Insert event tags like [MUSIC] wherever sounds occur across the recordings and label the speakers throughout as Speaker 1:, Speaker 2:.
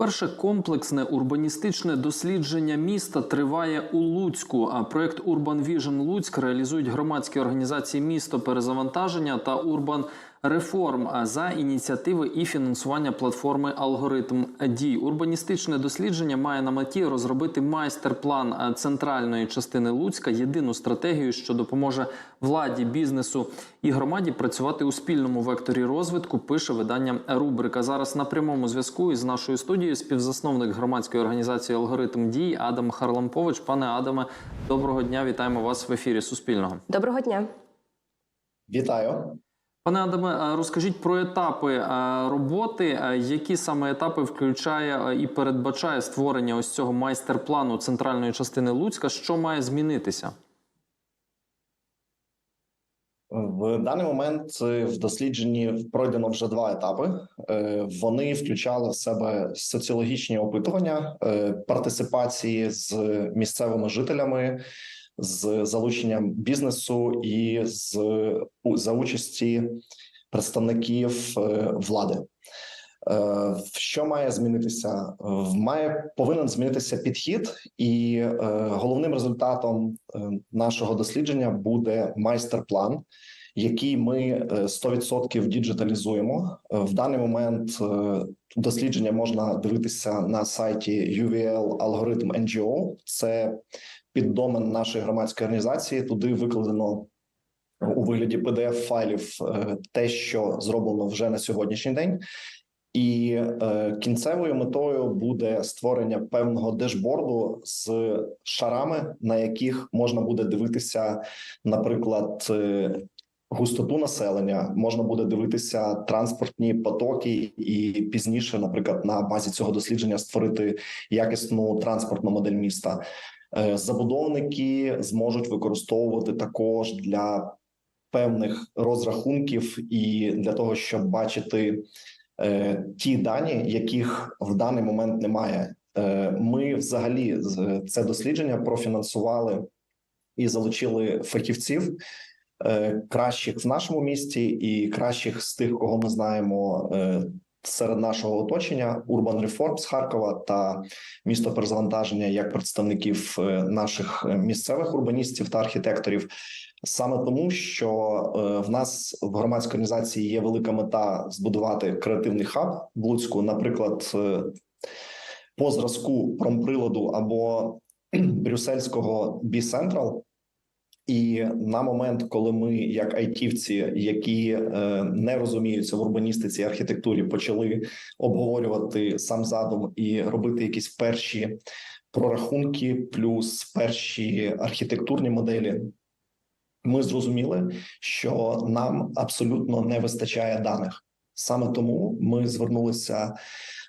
Speaker 1: Перше комплексне урбаністичне дослідження міста триває у Луцьку. А проект Urban Vision Луцьк реалізують громадські організації місто перезавантаження та Урбан Реформ за ініціативи і фінансування платформи Алгоритм дій. Урбаністичне дослідження має на меті розробити майстер-план центральної частини Луцька, єдину стратегію, що допоможе владі, бізнесу і громаді працювати у спільному векторі розвитку. Пише видання Рубрика. Зараз на прямому зв'язку із нашою студією співзасновник громадської організації Алгоритм дій Адам Харлампович. Пане Адаме, доброго дня! Вітаємо вас в ефірі Суспільного.
Speaker 2: Доброго дня.
Speaker 3: Вітаю.
Speaker 1: Пане Адаме, розкажіть про етапи е, роботи, е, які саме етапи включає е, і передбачає створення ось цього майстер-плану центральної частини Луцька. Що має змінитися?
Speaker 3: В даний момент е, в дослідженні пройдено вже два етапи. Е, Вони включали в себе соціологічні опитування, е, партисипації з місцевими жителями, з залученням бізнесу і з за участі представників е, влади. Е, Що має змінитися? Має повинен змінитися підхід, і е, головним результатом нашого дослідження буде майстер-план, який ми е, 100% діджиталізуємо. В даний момент дослідження можна дивитися на сайті UVL Algorithm NGO. Це піддомен нашої громадської організації. Туди викладено у вигляді pdf файлів е, те, що зроблено вже на сьогоднішній день. І е, кінцевою метою буде створення певного дешборду з шарами, на яких можна буде дивитися, наприклад, е, густоту населення, можна буде дивитися транспортні потоки, і пізніше, наприклад, на базі цього дослідження створити якісну транспортну модель міста. Е, Забудовники зможуть використовувати також для певних розрахунків і для того, щоб бачити е, ті дані, яких в даний момент немає. Е, Ми взагалі це дослідження профінансували і залучили фахівців кращих в нашому місті і кращих з тих, кого ми знаємо. Серед нашого оточення Urban Reform з Харкова та місто перезавантаження як представників е, наших е, місцевих урбаністів та архітекторів, саме тому, що е, в нас в громадській організації є велика мета збудувати креативний хаб в Луцьку, наприклад, по зразку промприладу або [CLEARS THROAT] брюссельського бі-централ. І на момент, коли ми, як айтівці, які е, не розуміються в урбаністиці і архітектурі, почали обговорювати сам задум і робити якісь перші прорахунки, плюс перші архітектурні моделі, ми зрозуміли, що нам абсолютно не вистачає даних. Саме тому ми звернулися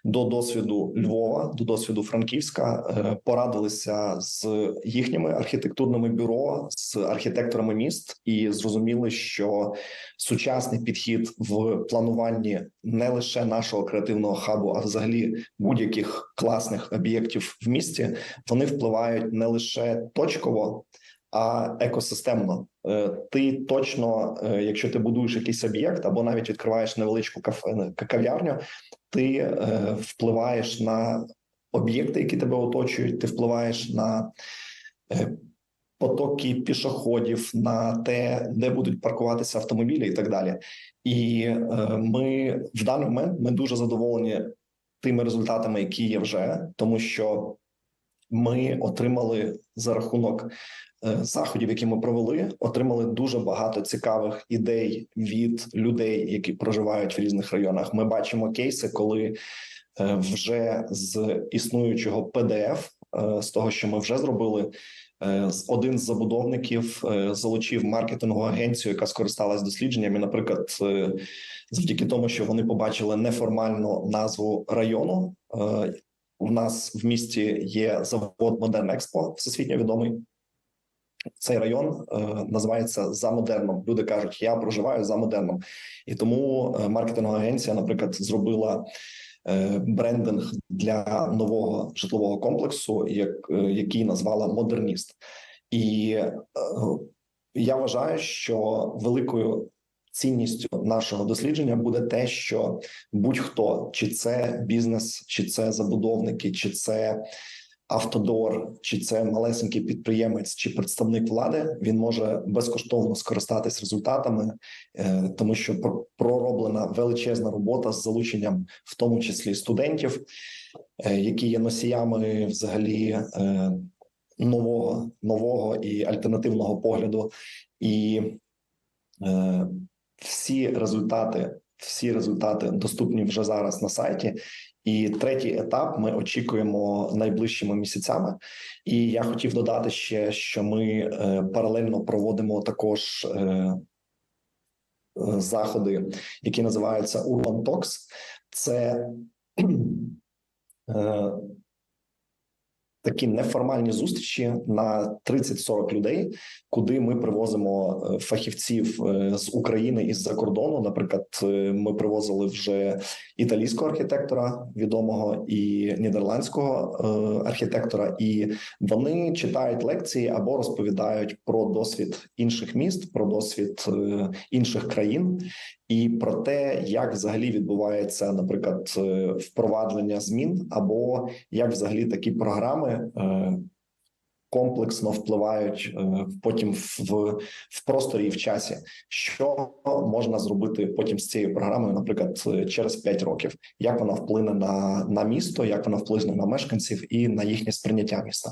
Speaker 3: до досвіду Львова, до досвіду Франківська, е, порадилися з їхніми архітектурними бюро, з архітекторами міст, і зрозуміли, що сучасний підхід в плануванні не лише нашого креативного хабу, а взагалі будь-яких класних об'єктів в місті, вони впливають не лише точково. А екосистемно Е, ти точно, е, якщо ти будуєш якийсь об'єкт або навіть відкриваєш невеличку кафе кав'ярню, ти е, впливаєш на об'єкти, які тебе оточують. Ти впливаєш на е, потоки пішоходів, на те, де будуть паркуватися автомобілі, і так далі. І е, ми в даний момент ми дуже задоволені тими результатами, які є вже, тому що ми отримали за рахунок е, заходів, які ми провели, отримали дуже багато цікавих ідей від людей, які проживають в різних районах. Ми бачимо кейси, коли е, вже з існуючого PDF, е, з того, що ми вже зробили. Один з забудовників залучив маркетингову агенцію, яка скористалась дослідженнями. Наприклад, завдяки тому, що вони побачили неформальну назву району. У нас в місті є завод Модерн Експо, всесвітньо відомий. Цей район е, називається за модерном. Люди кажуть, я проживаю за модерном, і тому е, маркетингова агенція, наприклад, зробила е, брендинг для нового житлового комплексу, як, е, який назвала Модерніст. І е, я вважаю, що великою цінністю нашого дослідження буде те, що будь-хто, чи це бізнес, чи це забудовники, чи це автодор, чи це малесенький підприємець, чи представник влади, він може безкоштовно скористатись результатами, е, тому що про- пророблена величезна робота з залученням, в тому числі студентів, е, які є носіями взагалі е, нового, нового і альтернативного погляду, і е, всі результати, всі результати доступні вже зараз на сайті. І третій етап ми очікуємо найближчими місяцями. І я хотів додати ще, що ми е, паралельно проводимо також е, е, заходи, які називаються Urban Talks. Це [CLEARS THROAT] такі неформальні зустрічі на 30-40 людей, куди ми привозимо е, фахівців е, з України і з-за кордону. Наприклад, е, ми привозили вже італійського архітектора відомого і нідерландського архітектора, і вони читають лекції або розповідають про досвід інших міст, про досвід інших країн. І про те, як взагалі відбувається, наприклад, е, впровадження змін, або як взагалі такі програми е, комплексно впливають е, потім в, в просторі і в часі, що можна зробити потім з цією програмою, наприклад, через 5 років, як вона вплине на, на місто, як вона вплине на мешканців і на їхнє сприйняття міста.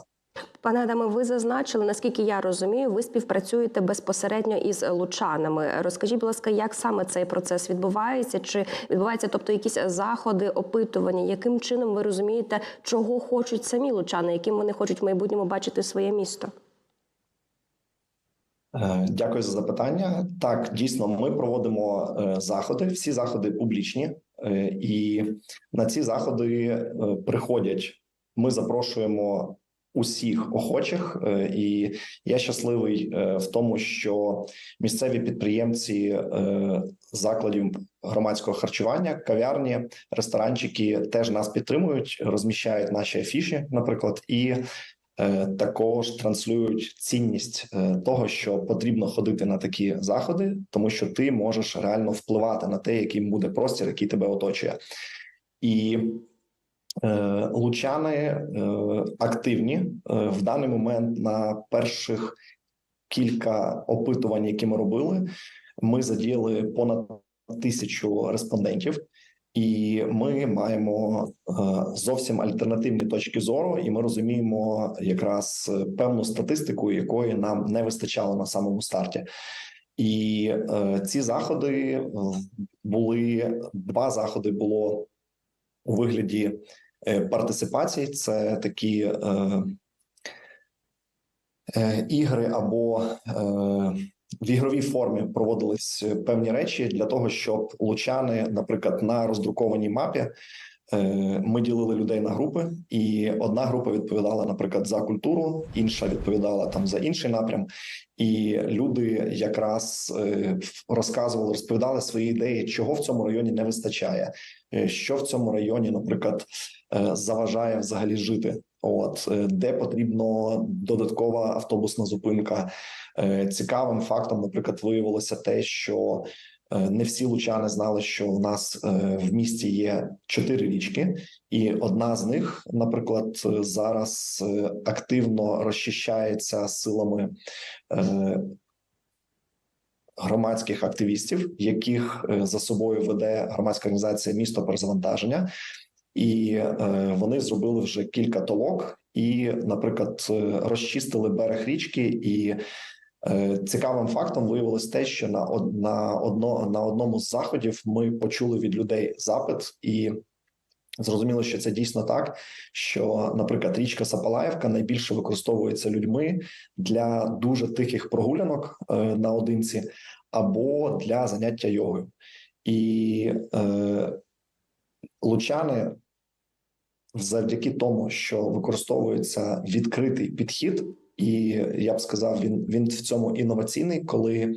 Speaker 2: Пане Адаме, ви зазначили, наскільки я розумію, ви співпрацюєте безпосередньо із лучанами. Розкажіть, будь ласка, як саме цей процес відбувається? Чи відбуваються, тобто, якісь заходи, опитування? Яким чином ви розумієте, чого хочуть самі лучани, яким вони хочуть в майбутньому бачити своє місто?
Speaker 3: Е, Дякую за запитання. Так, дійсно, ми проводимо е, заходи. Всі заходи публічні, е, і на ці заходи приходять. Ми запрошуємо усіх охочих, е, і я щасливий е, в тому, що місцеві підприємці е, закладів громадського харчування, кав'ярні, ресторанчики теж нас підтримують, розміщають наші афіші, наприклад, і також транслюють цінність того, що потрібно ходити на такі заходи, тому що ти можеш реально впливати на те, яким буде простір, який тебе оточує, і лучани е, активні е, в даний момент на перших кілька опитувань, які ми робили, ми задіяли понад тисячу респондентів. І ми маємо е, зовсім альтернативні точки зору, і ми розуміємо якраз е, певну статистику, якої нам не вистачало на самому старті. І е, ці заходи е, були два заходи було у вигляді е, партисипації. Це такі е, е, ігри або е, в ігровій формі проводились певні речі для того, щоб лучани, наприклад, на роздрукованій мапі. Е, Ми ділили людей на групи, і одна група відповідала, наприклад, за культуру, інша відповідала там за інший напрям. І люди якраз е, розказували, розповідали свої ідеї, чого в цьому районі не вистачає, е, що в цьому районі, наприклад, заважає взагалі жити. От де потрібно додаткова автобусна зупинка. Цікавим фактом, наприклад, виявилося те, що не всі лучани знали, що у нас е, в місті є чотири річки, і одна з них, наприклад, е, зараз е, активно розчищається силами е, громадських активістів, яких е, за собою веде громадська організація місто перезавантаження. І е, вони зробили вже кілька толок, і, наприклад, е, розчистили берег річки. І е, цікавим фактом виявилось те, що на на одно на одному з заходів ми почули від людей запит і. Зрозуміло, що це дійсно так. Що, наприклад, річка Сапалаївка найбільше використовується людьми для дуже тихих прогулянок е, наодинці або для заняття йогою, і е, лучани завдяки тому, що використовується відкритий підхід, і я б сказав, він він в цьому інноваційний, коли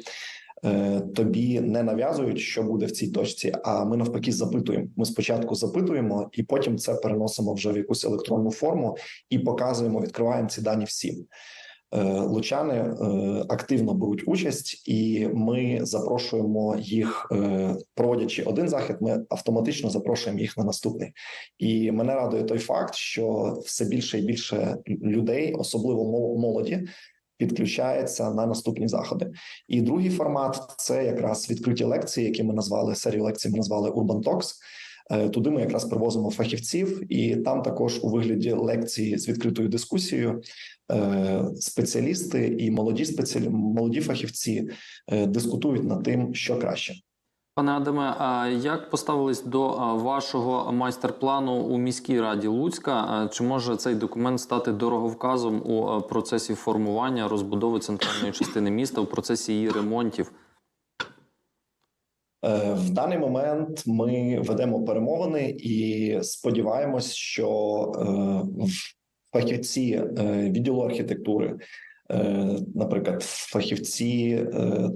Speaker 3: е, тобі не нав'язують, що буде в цій точці. А ми навпаки запитуємо. Ми спочатку запитуємо, і потім це переносимо вже в якусь електронну форму і показуємо, відкриваємо ці дані всім. Е, Лучани е, активно беруть участь, і ми запрошуємо їх, е, проводячи один захід, ми автоматично запрошуємо їх на наступний. І мене радує той факт, що все більше і більше людей, особливо мол- молоді, підключається на наступні заходи. І другий формат це якраз відкриті лекції, які ми назвали серію лекцій. Ми назвали Urban Talks. Е, Туди ми якраз привозимо фахівців, і там також у вигляді лекції з відкритою дискусією е, спеціалісти і молоді спеціалі... молоді фахівці е, дискутують над тим, що краще.
Speaker 1: Пане Адаме, а як поставились до вашого майстер-плану у міській раді Луцька? Чи може цей документ стати дороговказом у процесі формування розбудови центральної частини міста у процесі її ремонтів?
Speaker 3: Е, В даний момент ми ведемо перемовини і сподіваємось, що е, фахівці е, відділу архітектури, наприклад, фахівці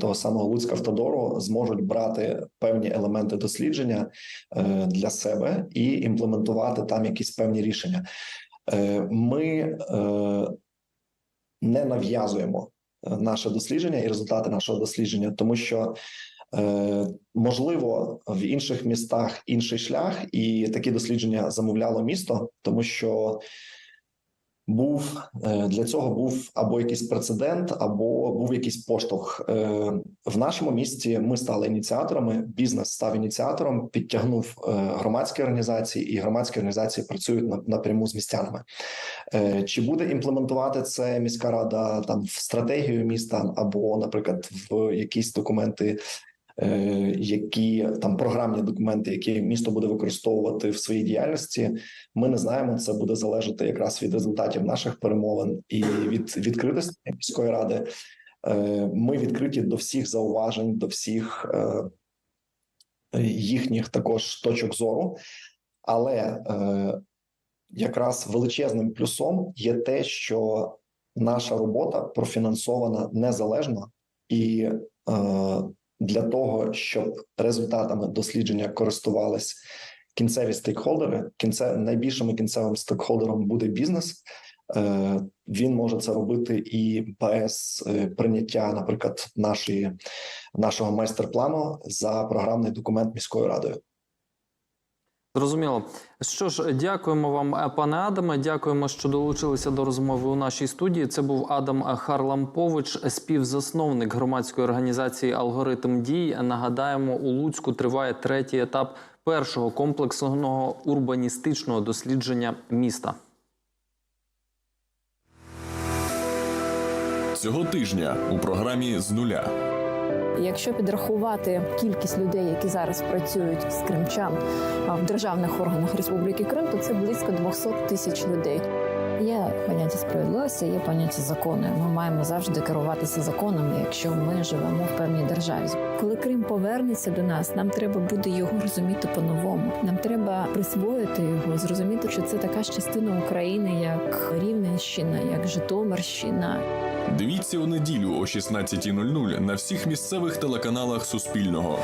Speaker 3: того самого Луцька автодору зможуть брати певні елементи дослідження для себе і імплементувати там якісь певні рішення. Ми не нав'язуємо наше дослідження і результати нашого дослідження, тому що Можливо, в інших містах інший шлях, і такі дослідження замовляло місто, тому що був е, для цього був або якийсь прецедент, або був якийсь поштовх. Е, В нашому місті ми стали ініціаторами. Бізнес став ініціатором, підтягнув е, громадські організації, і громадські організації працюють напряму з містянами. Е, Чи буде імплементувати це міська рада там в стратегію міста, або, наприклад, в якісь документи е, які там програмні документи, які місто буде використовувати в своїй діяльності, ми не знаємо. Це буде залежати якраз від результатів наших перемовин і від відкритості міської ради. Е, Ми відкриті до всіх зауважень, до всіх е, їхніх також точок зору, але е, якраз величезним плюсом є те, що наша робота профінансована незалежно і е, для того, щоб результатами дослідження користувались кінцеві стейкхолдери. Кінце найбільшим кінцевим стейкхолдером буде бізнес. Е, Він може це робити і без е, прийняття, наприклад, нашої нашого майстер-плану за програмний документ міською радою.
Speaker 1: Зрозуміло. Що ж, дякуємо вам, е, пане Адаме. Дякуємо, що долучилися до розмови у нашій студії. Це був Адам Харлампович, співзасновник громадської організації Алгоритм дій. Нагадаємо, у Луцьку триває третій етап першого комплексного урбаністичного дослідження міста.
Speaker 4: Цього тижня у програмі з нуля.
Speaker 5: Якщо підрахувати кількість людей, які зараз працюють з кримчан в державних органах Республіки Крим, то це близько 200 тисяч людей. Є поняття справедливості, є поняття закону. Ми маємо завжди керуватися законами, якщо ми живемо в певній державі. Коли Крим повернеться до нас, нам треба буде його розуміти по-новому. Нам треба присвоїти його, зрозуміти, що це така ж частина України, як Рівненщина, як Житомирщина,
Speaker 4: Дивіться у неділю о 16.00 на всіх місцевих телеканалах Суспільного.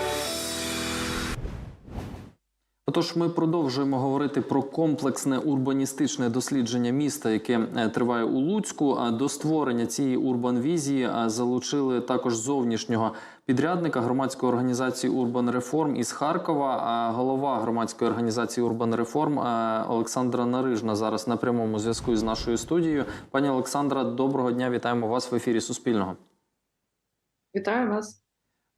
Speaker 1: Отож, ми продовжуємо говорити про комплексне урбаністичне дослідження міста, яке е, триває у Луцьку. А до створення цієї урбан-візії залучили також зовнішнього підрядника громадської організації Урбан Реформ із Харкова. А голова громадської організації Урбан Реформ е, Олександра Нарижна зараз на прямому зв'язку з нашою студією. Пані Олександра, доброго дня! Вітаємо вас в ефірі Суспільного.
Speaker 6: Вітаю вас.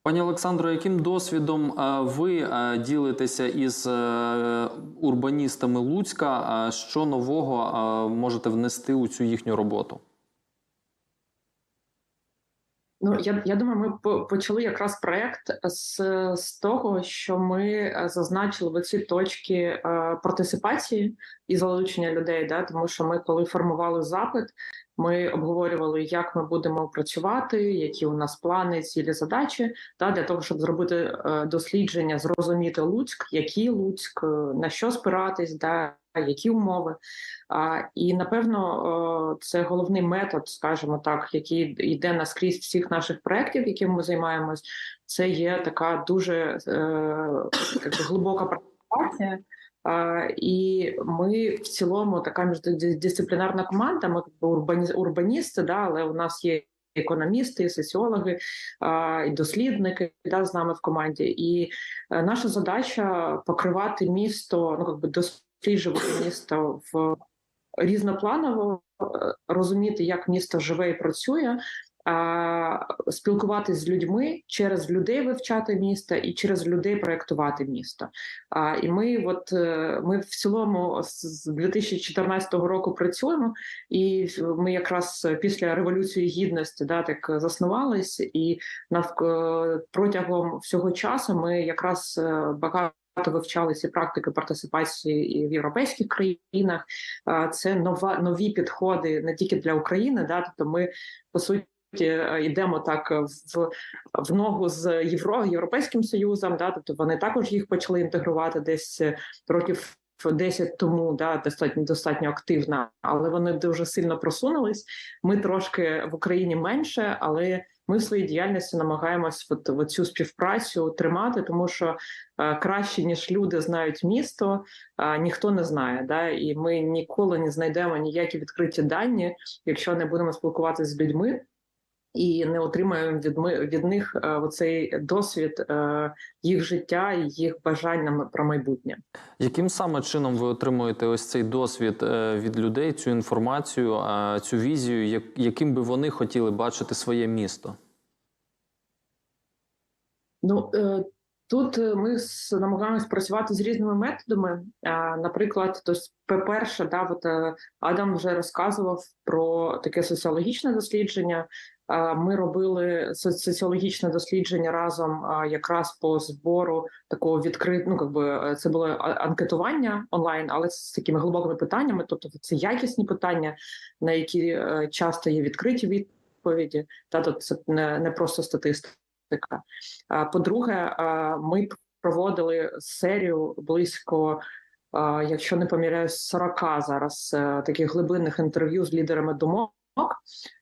Speaker 1: Пані Олександро, яким досвідом е, ви е, ділитеся із е, урбаністами Луцька? Що нового можете внести у цю їхню роботу?
Speaker 6: Ну я, я думаю, ми почали якраз проект з, з того, що ми зазначили ці точки партисипації і залучення людей. Да, тому що ми, коли формували запит, ми обговорювали, як ми будемо працювати, які у нас плани, цілі задачі, да, для того, щоб зробити е, дослідження, зрозуміти Луцьк, який Луцьк, е, на що спиратись, да, які умови. А, і напевно, е, це головний метод, скажімо так, який йде наскрізь всіх наших проєктів, якими ми займаємось. Це є така дуже е, глибока практикація. І ми в цілому така міждисциплінарна команда. Ми урбаністи, да, але у нас є економісти, соціологи і дослідники да, з нами в команді. І е, наша задача покривати місто, ну якби досліджувати місто в різнопланово, е, розуміти, як місто живе і працює. А, спілкуватись з людьми через людей вивчати місто і через людей проектувати місто. А, і ми, от е, ми в цілому з з 2014 року працюємо, і ми якраз після революції гідності да так заснувались, і навк... е, протягом всього часу ми якраз е, багато. Вивчали ці практики партисипації і в європейських країнах. Це нова нові підходи не тільки для України. Да, тобто ми по суті йдемо так в, в ногу з Євро, Європейським Союзом. Да, тобто вони також їх почали інтегрувати десь е, років 10 тому, да, достатньо достатньо активно, але вони дуже сильно просунулись. Ми трошки в Україні менше, але ми в своїй діяльності намагаємось от, от цю співпрацю тримати, тому що е, краще ніж люди знають місто, е, ніхто не знає. Да? І ми ніколи не знайдемо ніякі відкриті дані, якщо не будемо спілкуватися з людьми. І не отримаємо від ми від них е, оцей досвід е, їх життя і їх бажань про майбутнє.
Speaker 1: Яким саме чином ви отримуєте ось цей досвід е, від людей, цю інформацію, цю візію, як- яким би вони хотіли бачити своє місто?
Speaker 6: Ну е, тут ми намагаємось працювати з різними методами. Наприклад, то по-перше, да, от Адам вже розказував про таке соціологічне дослідження. Ми робили соціологічне дослідження разом якраз по збору такого відкрит... ну, якби е, це було анкетування онлайн, але з такими глибокими питаннями. Тобто, це якісні питання, на які е, часто є відкриті відповіді. Та тобто це не, не просто статистика. По-друге, ми проводили серію близько, якщо не помиляюсь, 40 зараз е, таких глибинних інтерв'ю з лідерами думок.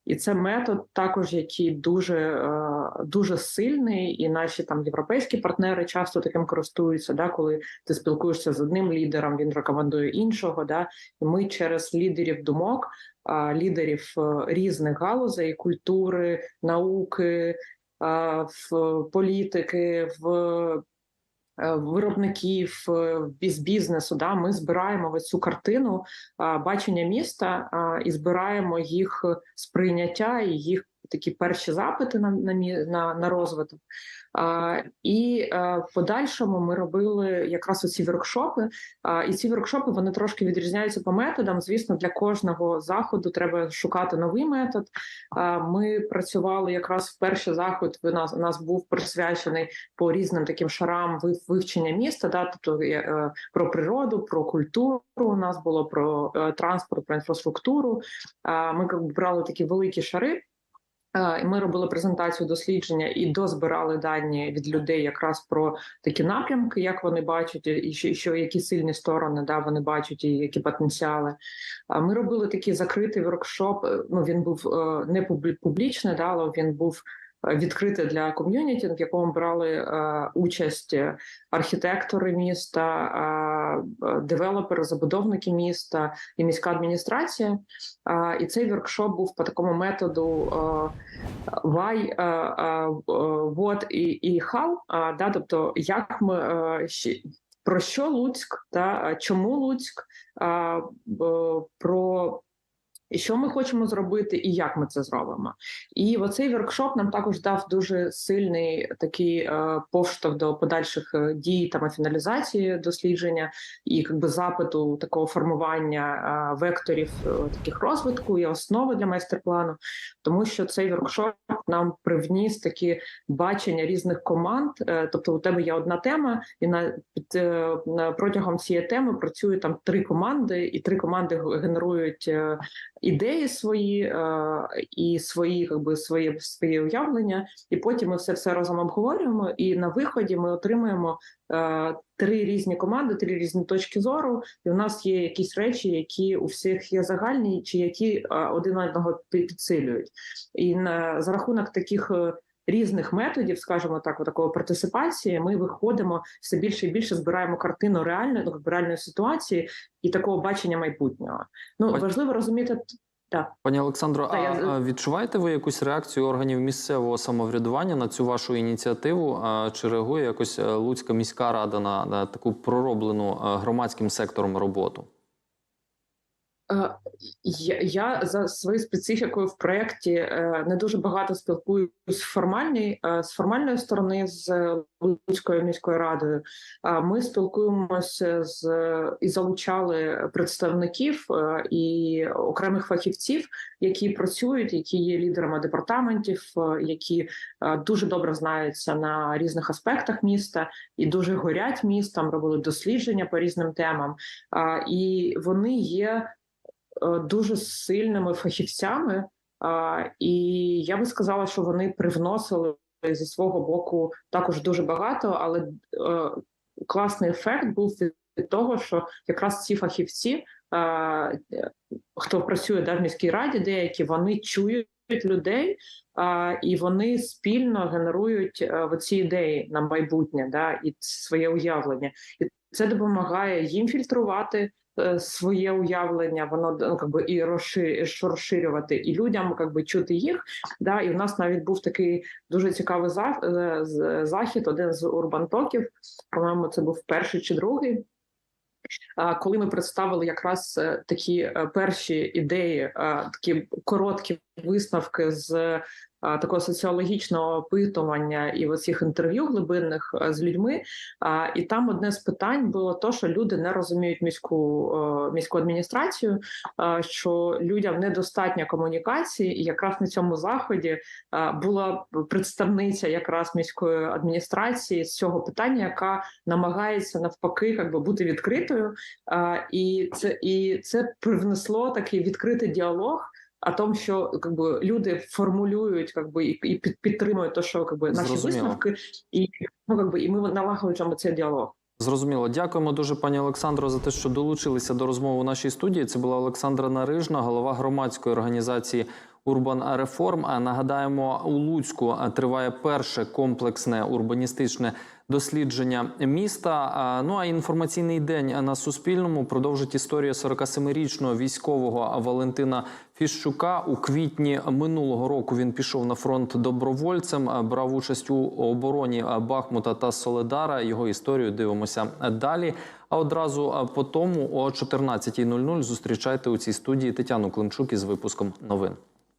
Speaker 6: І це метод, також який дуже е, дуже сильний, і наші там європейські партнери часто таким користуються. Да, коли ти спілкуєшся з одним лідером, він рекомендує іншого. Да, і ми через лідерів думок, лідерів е, різних галузей, культури, науки, в політики, в виробників із з бізнесу. Да, ми збираємо цю картину бачення міста і збираємо їх сприйняття і їх такі перші запити на, на, на, розвиток. А, і е, в подальшому ми робили якраз оці воркшопи. А, і ці воркшопи вони трошки відрізняються по методам. Звісно, для кожного заходу треба шукати новий метод. А, Ми працювали якраз в перший заход. У нас у нас був присвячений по різним таким шарам вив- вивчення міста. Да, тобто е, е, про природу, про культуру. У нас було про е, транспорт, про інфраструктуру. А, Ми брали такі великі шари. Ми робили презентацію дослідження і дозбирали дані від людей якраз про такі напрямки, як вони бачать, і що, і що які сильні сторони да вони бачать, і які потенціали. Ми робили такий закритий воркшоп. е, Ну він був е, не публі- публічний, да, але він був е, відкритий для ком'юніті, в якому брали е, участь е, архітектори міста, е, е, девелопери, забудовники міста і міська адміністрація. І цей воркшоп був по такому методу е, why, е, е, what і, how, да, тобто як ми е, про що Луцьк, та чому Луцьк, про що ми хочемо зробити, і як ми це зробимо. І оцей воркшоп нам також дав дуже сильний такий е, поштовх до подальших е, дій та фіналізації дослідження і якби запиту такого формування е, векторів таких розвитку і основи для майстер-плану, тому що цей воркшоп нам привніс такі бачення різних команд. Тобто, у тебе є одна тема, і на, під, протягом цієї теми працює там три команди, і три команди генерують. Е, ідеї свої е, і свої, якби своє своє уявлення, і потім ми все все разом обговорюємо. І на виході ми отримуємо е, три різні команди, три різні точки зору. І в нас є якісь речі, які у всіх є загальні, чи які е, один одного пі- підсилюють. І на за рахунок таких. Різних методів, скажімо так, такої партисипації, ми виходимо все більше і більше збираємо картину реальної ну, реальної ситуації і такого бачення майбутнього. Ну
Speaker 1: Ось.
Speaker 6: важливо розуміти так.
Speaker 1: Пані Олександро,
Speaker 6: Та,
Speaker 1: а,
Speaker 6: я-
Speaker 1: відчуваєте ви якусь реакцію органів місцевого самоврядування на цю вашу ініціативу? Чи реагує якось е, Луцька міська рада на, на таку пророблену е, громадським сектором роботу?
Speaker 6: Е, Я, я за своєю специфікою в проєкті е, не дуже багато спілкуюсь з формальної, е, з формальної сторони з Луцькою міською радою. Ми спілкуємося з і залучали представників і окремих фахівців, які працюють, які є лідерами департаментів, які дуже добре знаються на різних аспектах міста і дуже горять містом, робили дослідження по різним темам. І вони є дуже сильними фахівцями, і я би сказала, що вони привносили зі свого боку також дуже багато, але е, класний ефект був від, того, що якраз ці фахівці, е, е, хто працює да, в міській раді, деякі вони чують людей. А, і вони спільно генерують е, ці ідеї на майбутнє, да, і своє уявлення, і це допомагає їм фільтрувати е, своє уявлення, воно ну, би, і розши- розширювати, і людям как би, чути їх. Да, і в нас навіть був такий дуже цікавий е, захід, один з урбантоків. По-моєму, це був перший чи другий. Коли ми представили якраз е, такі е, перші ідеї, е, такі короткі висновки з е, такого соціологічного опитування і оцих інтерв'ю глибинних з людьми. І там одне з питань було то, що люди не розуміють міську міську адміністрацію, що людям недостатньо комунікації, і якраз на цьому заході була представниця якраз міської адміністрації з цього питання, яка намагається навпаки, як би бути відкритою. І це і це привнесло такий відкритий діалог. О том, що как би, люди формулюють как би, і, і під- підтримують те, що как би, наші
Speaker 1: Зрозуміло.
Speaker 6: висновки, і ну как би, і ми налагоджуємо цей діалог.
Speaker 1: Зрозуміло. Дякуємо дуже, пані Олександро, за те, що долучилися до розмови у нашій студії. Це була Олександра Нарижна, голова громадської організації Урбан Реформ. А нагадаємо, у Луцьку триває перше комплексне урбаністичне дослідження міста. Ну а інформаційний день на Суспільному продовжить історія 47-річного військового Валентина Фіщука. У квітні минулого року він пішов на фронт добровольцем, брав участь у обороні Бахмута та Соледара. Його історію дивимося далі. А одразу по тому о 14.00 зустрічайте у цій студії Тетяну Климчук із випуском новин.